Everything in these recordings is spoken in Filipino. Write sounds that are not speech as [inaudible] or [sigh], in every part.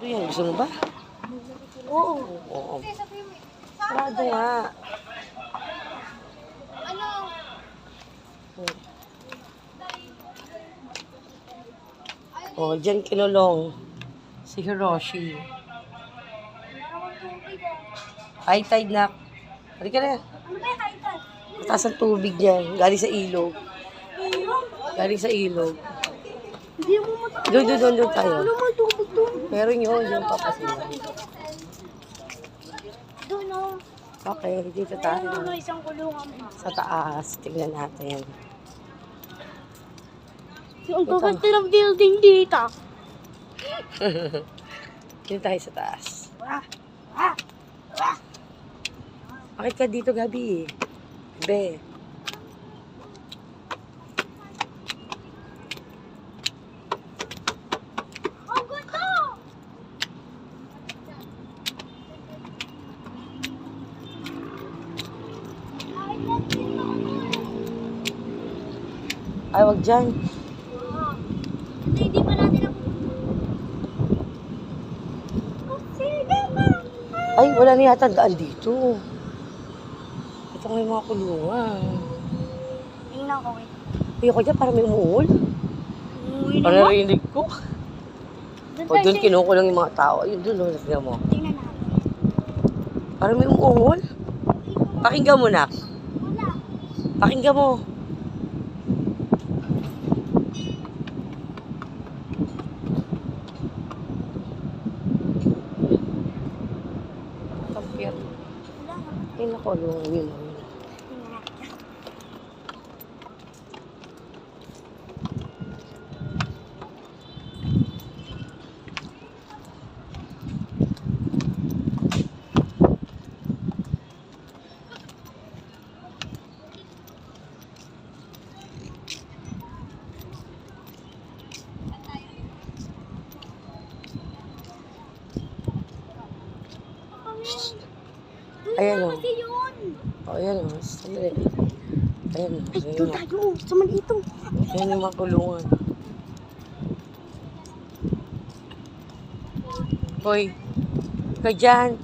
Ano yan? Gusto mo ba? Oo. Oo. Sarado nga. Ano? Oh, dyan kinulong. Si Hiroshi. High tide na. Halika na. Ano ba yung kaitan? Mataas ang tubig niyan. Galing sa ilog. Galing sa ilog. Hindi mo. Doon, doon, doon, doon tayo. Ano mo tubig doon? Meron yun, yung papasila. Doon oh. Okay, dito Ano tayo. no, isang kulungan pa. Sa taas. Tingnan natin. Yung gaganda ng building dito. [laughs] Dito tayo sa taas. Ah, ah, ah. Bakit ka dito, Gabi? Be. Ay, wag dyan. Hindi, pa natin ang... Ay, wala na yata daan dito. Ito nga yung mga kulungan. Tingnan ko, wait. Ayoko dyan, para may umuul. Uy, Para naman. narinig ko. O, doon kinukulong yung mga tao. Ayun, doon, oh, tignan mo. Tingnan natin. Para may umuul. Pakinggan mo na. Wala. Pakinggan mo. Kapir. Wala yun. yun. Tingnan natin. Ayan, oh. Kasi yun. Ayan o. Sandali. Ayan o. Ay, doon tayo. Sa malito. Ayan yung mga kulungan. Hoy. Ka dyan.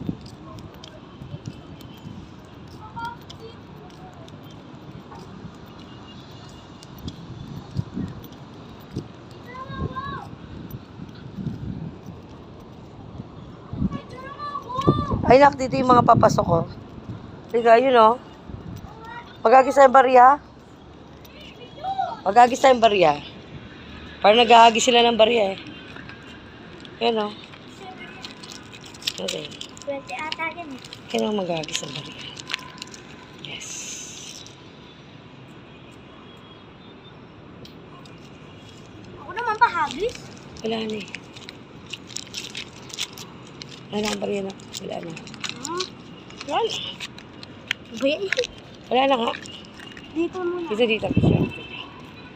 Ay, nak, dito yung mga papasok ko. Liga, yun o. Magagis tayong barya. Magagis tayong barya. Parang naghahagis sila ng barya eh. Yan o. Okay. 20 ata yan eh. Yan ang maghahagis ng barya. Yes. Ako naman pa hagis. Wala na eh. Wala na ang barya na. Wala na. Ah, Wala na. ba yan? Wala na nga. Dito muna. Dito, dito.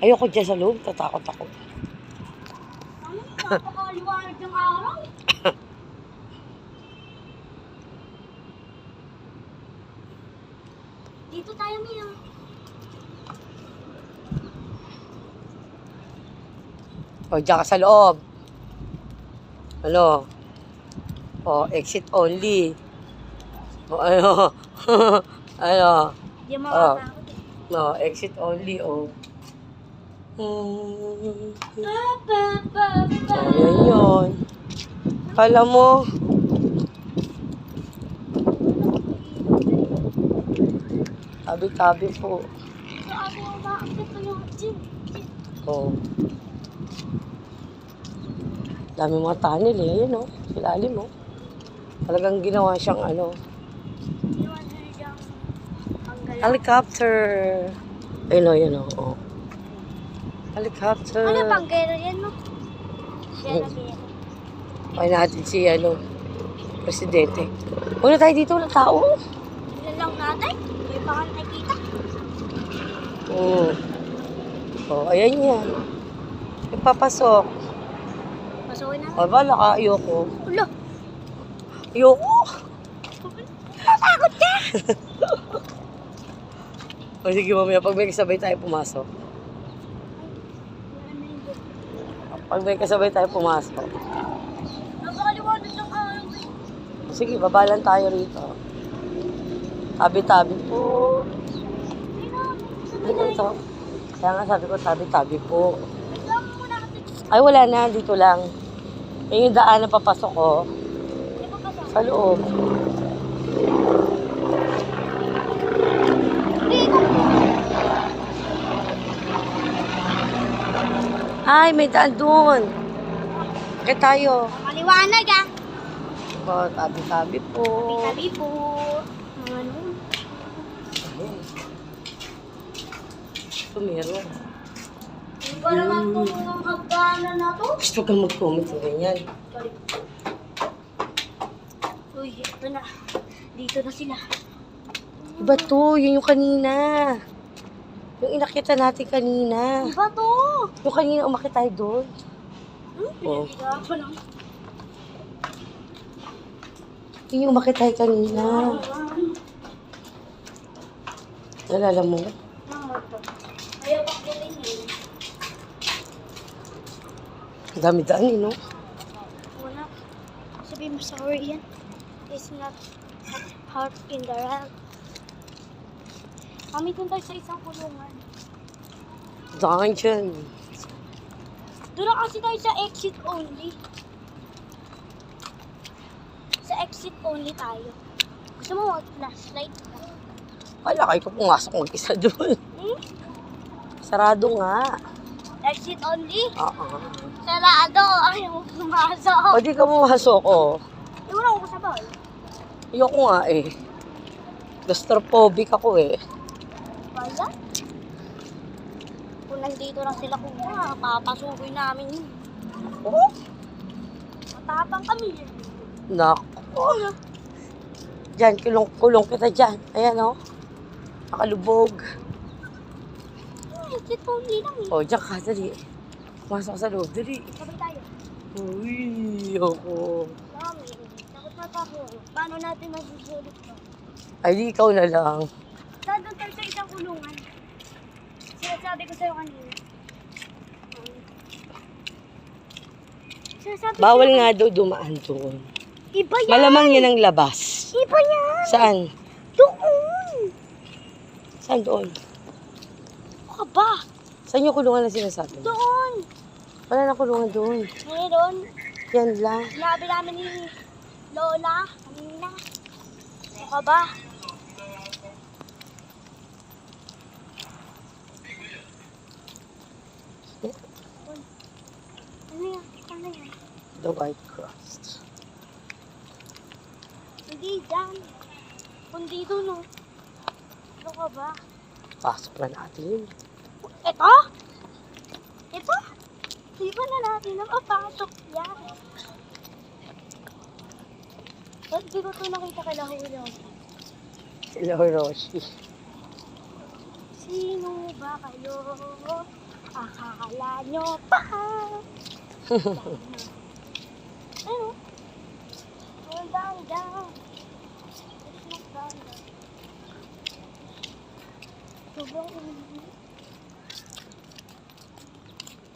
Ayoko dyan sa loob. Tatakot ako. Ano? Napakaliwanag ng araw. Dito tayo, Mia. O, dyan ka sa loob. Ano? O, exit only. O, ano? [laughs] ano? Mo Ah. makatakot eh. No, exit only. O. Hmm. Pa. Ayan yun. Kala mo, tabi-tabi po. Sa ako umaakit na yung gym. O. Dami mga tunnel eh. Ayan o. Ilalim o. Talagang ginawa siyang ano. Iwan na diyang ang galaw. Helicopter. Ayun o, yan o. o. Helicopter. Ano pang gero yan, no? Gero. Ay natin si ano, presidente. Wala tayo dito, wala tao. Ilan lang natin? Hindi pa ka nakikita. Oo. Oh, ayan yan. Ipapasok. Pasukin natin. O, bala ka, ayoko. Ulo! Ayoko! Natakot ka! O sige, mamaya, pag may kasabay tayo pumasok. Pag may kasabay tayo pumasok. Napakaliwanag Sige, baba lang tayo rito. Tabi-tabi po. Dito, ito. Kaya nga sabi ko, tabi-tabi po. Ay, wala na. Dito lang. Yung daan na papasok ko. Ba kasi? Sa loob. Ay, may daan doon. Kaya tayo. Maliwanag ah. O, tabi-tabi po. Tabi po. Ano. Ito meron. Hindi ko naman kung ang hagdanan na to. Gusto kang mag-comment sa ganyan. Sorry. Uy, ito na. Dito na sila. Iba to, yun yung kanina. Yung inakita natin kanina. Iba to. Yung kanina umakit tayo doon. Hmm? Lang. Yun yung umakit tayo kanina. Nalala mo? Ayaw pa galing eh. Ang dami-daan eh, no? Wala. Sabihin mo sorry yan. It's not heart in the rag. Kami dun tayo sa isang kulungan. Daan dyan. Doon kasi tayo sa exit only. Sa exit only tayo. Gusto mo mag-flashlight? Wala kayo ko pumasok mag-isa [laughs] doon. Hmm? Sarado nga. Exit only? Oo. Sarado! Ayaw mo pumasok. Di ka pumasok, oh. Eh, wala ko sa bawal. Ayoko nga eh. Claustrophobic ako eh. Wala? Kung nandito lang sila kuya, papasukoy namin yun. Oh? Matapang kami eh. Nako. Diyan, kulong, kulong kita dyan. Ayan, oh. Nakalubog. Hmm, Exit only lang eh. O, dyan ka, dali. Pumasok sa loob, dali. Sabay tayo. Uy, ako. Mami, takot na ako. Paano natin masusulit to? Ay, di ikaw na lang. Saan doon kulungan? Sinasabi ko sa'yo kanina. Sinasabi ko Bawal sa'yo nga daw dumaan doon. Iba yan! Malamang yan ang labas. Iba yan! Saan? Doon! Saan doon? Ano ka ba? Saan yung kulungan na sinasabi? Doon! Wala na kulungan doon. Meron. Yan lang. Sinabi namin ni Lola kanina. Ano ka ba? Ano yan? Ano yan? The White Cross. Hindi dyan. Kundi doon, no? Ano ka ba? Pasok na natin. Ito? Ito? Di ba na natin na mapasok yan? Ba't di ko ito nakita kay Lahulio? Sila Roshi. Sino ba kayo? Akala nyo pa? [laughs] ano? Danda. It's not danda. Sobrang ulit.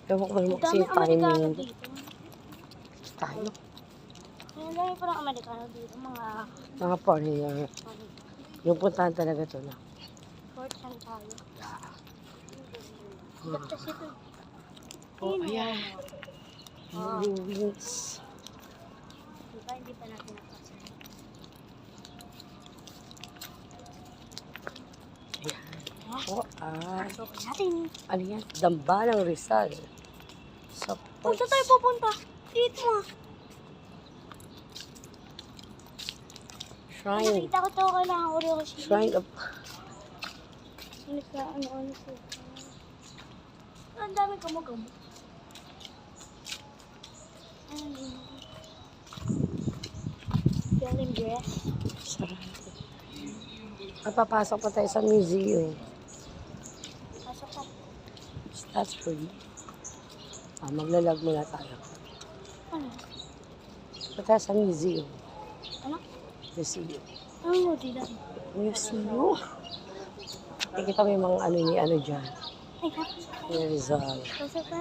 Ewan ko naman kasi yung timing tayo. Ang dami parang Amerikano dito. Mga Mga foreigner. Yung puntahan talaga to na. Fort San tayo. Hmm. Ba't kasi ito? Oh, ayan. Ah. Yung wings. Diba, hindi pa natin napasok. Oh, ah. Pasok natin. Ano yan? Damba ng Rizal. Sa saan tayo pupunta? Dito ah. Shrine. Nakita ko ito kailangan ko rin kasi. Shrine of... Ano ka, ano, ano ko. Ang dami kamagamo. Ano yun? Galing dress. Sarado. At papasok pa tayo sa museum. Pasok ka. That's free. Ah, maglalag muna tayo. Ano? Pa tayo sa museum. Ano? Museum. Ano mo dito? Museum? Nakikita mo yung mga ano ni ano dyan. Ay? Ni Rizal.